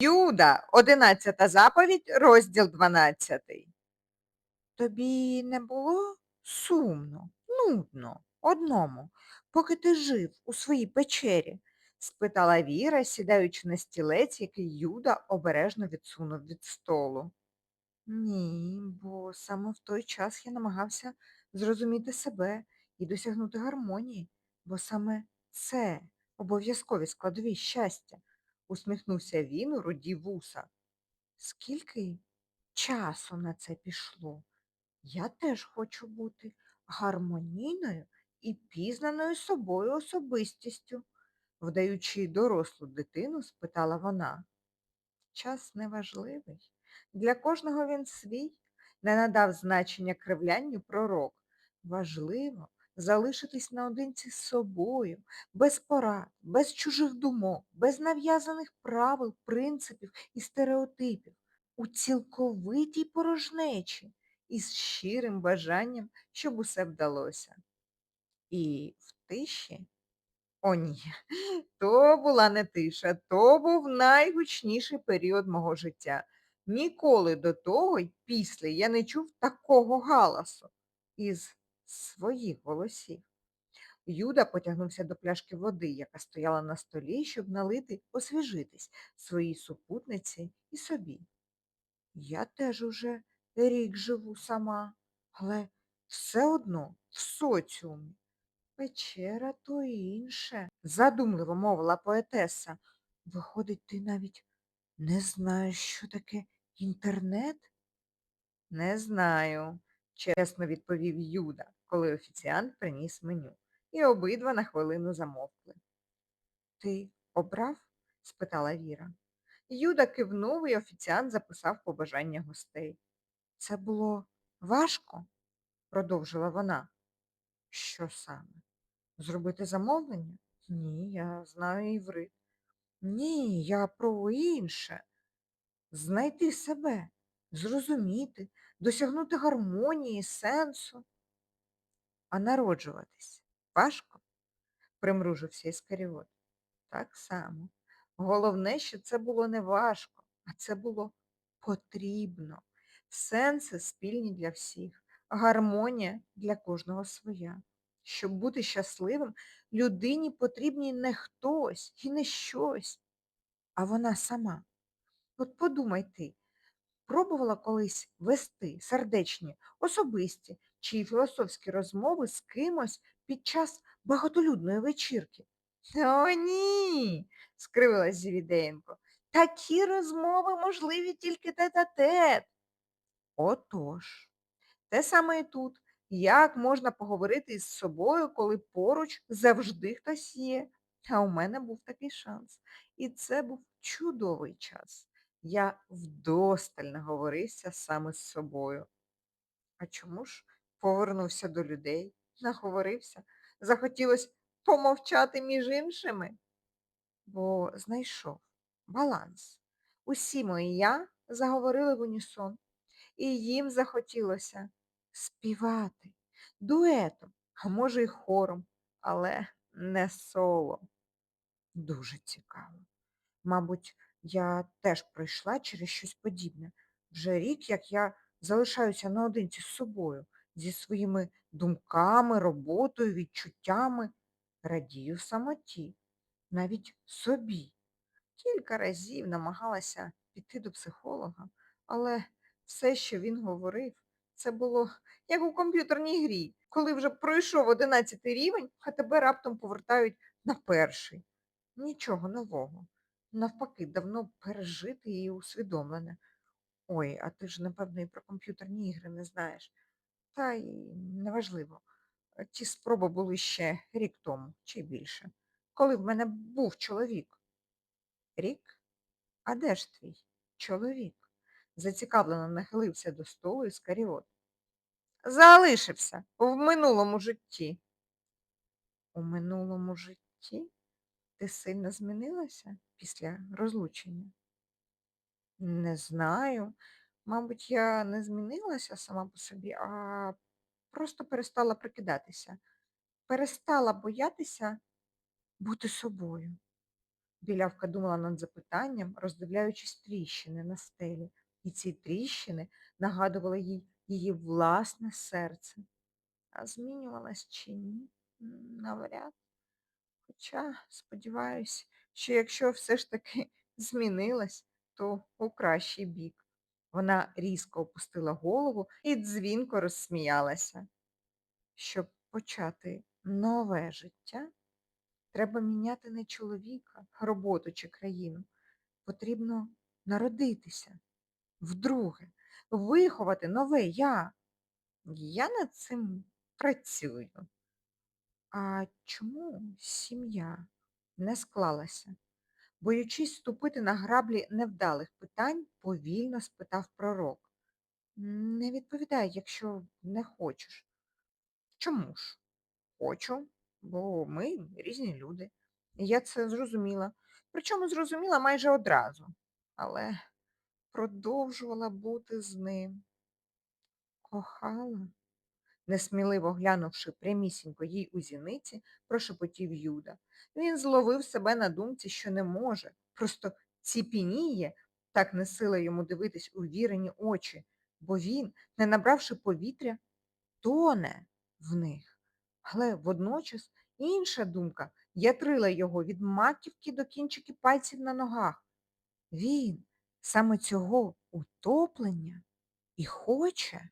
Юда, одинадцята заповідь, розділ дванадцятий. Тобі не було сумно, нудно, одному, поки ти жив у своїй печері? спитала Віра, сідаючи на стілець, який Юда обережно відсунув від столу. Ні, бо саме в той час я намагався зрозуміти себе і досягнути гармонії, бо саме це обов'язкові складові щастя, усміхнувся він у руді вуса. Скільки часу на це пішло? Я теж хочу бути гармонійною і пізнаною собою особистістю, вдаючи дорослу дитину, спитала вона. Час неважливий. Для кожного він свій, не надав значення кривлянню пророк. Важливо залишитись наодинці з собою, без порад, без чужих думок, без нав'язаних правил, принципів і стереотипів, у цілковитій порожнечі і з щирим бажанням, щоб усе вдалося. І в тиші, о ні, то була не тиша, то був найгучніший період мого життя. Ніколи до того й після я не чув такого галасу із своїх голосів. Юда потягнувся до пляшки води, яка стояла на столі, щоб налити, освіжитись своїй супутниці і собі. Я теж уже рік живу сама, але все одно в соціумі. Печера то інше, задумливо мовила поетеса. Виходить, ти навіть не знаєш, що таке інтернет? Не знаю, чесно відповів Юда, коли офіціант приніс меню, і обидва на хвилину замовкли. Ти обрав? спитала Віра. Юда кивнув і офіціант записав побажання гостей. Це було важко, продовжила вона. Що саме? Зробити замовлення? Ні, я знаю іврит. Ні, я про інше. Знайти себе, зрозуміти, досягнути гармонії, сенсу. А народжуватись важко? примружився Іскаріот. Так само. Головне, що це було не важко, а це було потрібно. Сенси спільні для всіх, гармонія для кожного своя. Щоб бути щасливим, людині потрібні не хтось і не щось, а вона сама. От подумай ти, пробувала колись вести сердечні, особисті чи філософські розмови з кимось під час багатолюдної вечірки? О, ні, скривилась Зівідеєнко. Такі розмови можливі тільки тет-а-тет. Отож, те саме і тут. Як можна поговорити із собою, коли поруч завжди хтось є? А у мене був такий шанс. І це був чудовий час. Я вдосталь наговорився саме з собою. А чому ж повернувся до людей, наговорився, захотілося помовчати між іншими? Бо знайшов баланс. Усі мої я заговорили в унісон, і їм захотілося співати дуетом, а може й хором, але не соло. Дуже цікаво. Мабуть, я теж пройшла через щось подібне. Вже рік, як я залишаюся наодинці з собою, зі своїми думками, роботою, відчуттями, радію самоті, навіть собі. Кілька разів намагалася піти до психолога, але все, що він говорив, це було як у комп'ютерній грі, коли вже пройшов одинадцятий рівень, а тебе раптом повертають на перший. Нічого нового. Навпаки, давно пережити і усвідомлене. Ой, а ти ж, напевно, і про комп'ютерні ігри не знаєш. Та й неважливо. Е, Ті спроби були ще рік тому, чи більше, коли в мене був чоловік. Рік? А де ж твій чоловік? Зацікавлено нахилився до столу Іскаріот. Залишився в минулому житті. У минулому житті? Ти сильно змінилася після розлучення? Не знаю. Мабуть, я не змінилася сама по собі, а просто перестала прикидатися. Перестала боятися бути собою. Білявка думала над запитанням, роздивляючись тріщини на стелі, і ці тріщини нагадували їй її власне серце. А змінювалась чи ні? Навряд. Хоча сподіваюся, що якщо все ж таки змінилась, то у кращий бік. Вона різко опустила голову і дзвінко розсміялася. Щоб почати нове життя, треба міняти не чоловіка, роботу чи країну. Потрібно народитися вдруге, виховати нове я. Я над цим працюю. А чому сім'я не склалася? Боючись ступити на граблі невдалих питань, повільно спитав пророк. Не відповідай, якщо не хочеш. Чому ж? Хочу, бо ми різні люди. І я це зрозуміла. Причому зрозуміла майже одразу. Але продовжувала бути з ним. Кохала. Несміливо глянувши прямісінько їй у зіниці, прошепотів Юда. Він зловив себе на думці, що не може, просто ціпініє, так не сила йому дивитись у вірені очі, бо він, не набравши повітря, тоне в них. Але водночас інша думка ятрила його від маківки до кінчиків пальців на ногах. Він саме цього утоплення і хоче.